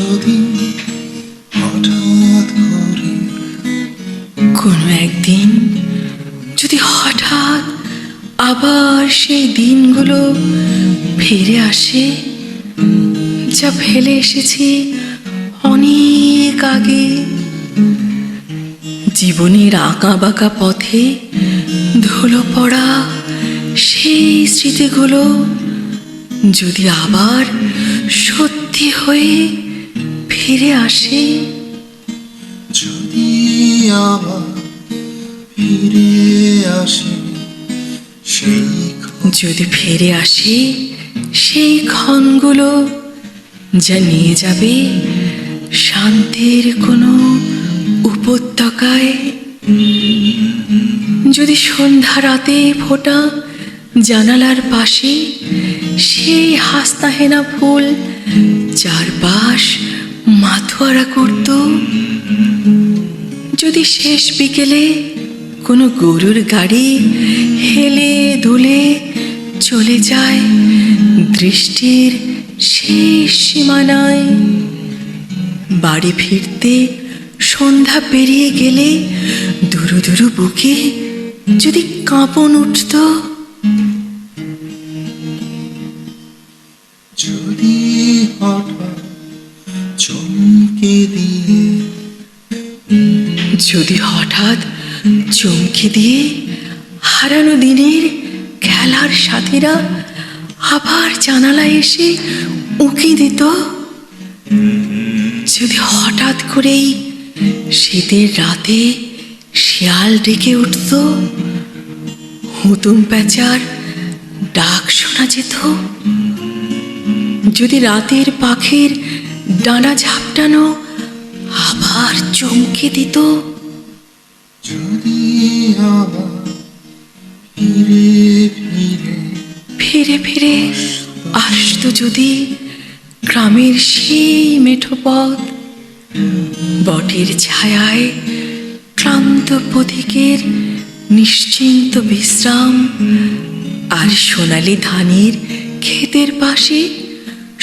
যদি হঠাৎ করে কোনো একদিন যদি হঠাৎ আবার সেই দিনগুলো ফিরে আসে, যা ফেলে এসেছি অনেক আগে। জীবনের আঁকা বাঁকা পথে ধুলো পড়া সেই স্মৃতিগুলো যদি আবার সত্যি হয়ে ফিরে আসে। যদি আবার ফিরে আসে সেই যদি ফিরে আসে সেই ক্ষণগুলো যা নিয়ে যাবে শান্তির কোনো উপত্যকায়। যদি সন্ধ্যা রাতে ফোটা জানালার পাশে সেই হাসতাহেনা ফুল চারপাশ মাথোয়ারা করত। যদি শেষ বিকেলে কোনো গরুর গাড়ি হেলে দুলে চলে যায় দৃষ্টির শেষ সীমানায়। বাড়ি ফিরতে সন্ধ্যা পেরিয়ে গেলে দুরু দুরু বুকে যদি কাঁপন উঠত। যদি হঠাৎ যদি হঠাৎ চমকে দিয়ে হারানো দিনের খেলার সাথীরা আবার জানালায় এসে উঁকি দিত, যদি হঠাৎ করেই শীতের রাতে শিয়াল ডেকে উঠত, হুতুম প্যাঁচার ডাক শোনা যেত। যদি রাতের পাখির ডানা ঝাপটানো আবার চমকে দিত। ফিরে ফিরে আসতো যদি গ্রামের সেই মেঠো পথ। বটের ছায়ায় ক্লান্ত পথিকের নিশ্চিন্ত বিশ্রাম আর সোনালি ধানের ক্ষেতের পাশে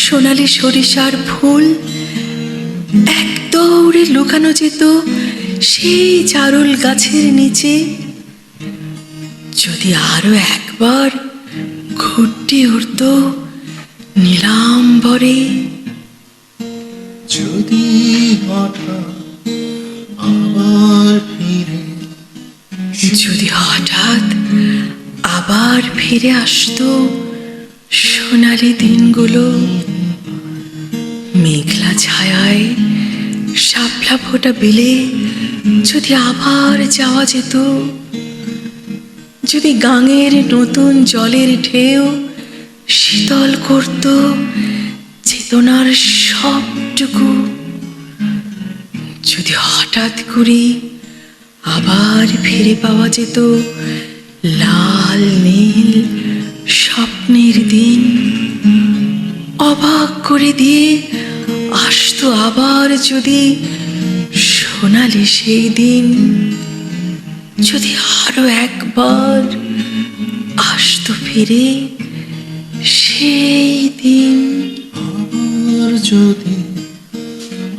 সোনালি সরিষার ফুল এক দৌড়ে লুকানো যেত সেই চারুল গাছের নিচে। যদি আরও একবার ঘুরতে উঠত নীলাম্বরে। যদি আবার ফিরে যদি হঠাৎ আবার ফিরে আসতো সোনালি দিনগুলো। মেঘলা ছায়ায় শাপলা ফোটা বিলে যদি আবার যাওয়া যেত, যদি গাঙের নতুন জলের ঢেউ শীতল করত চেতনার সবটুকু, যদি হঠাৎ করে আবার ফিরে পাওয়া যেত লাল, নীল স্বপ্নের দিন, অবাক করে দিয়ে দুষ্ট আবার যদি সোনালি সেই দিন, যদি আরও একবার আসতো ফিরে সেই দিন। আবার যদি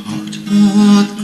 হঠাৎ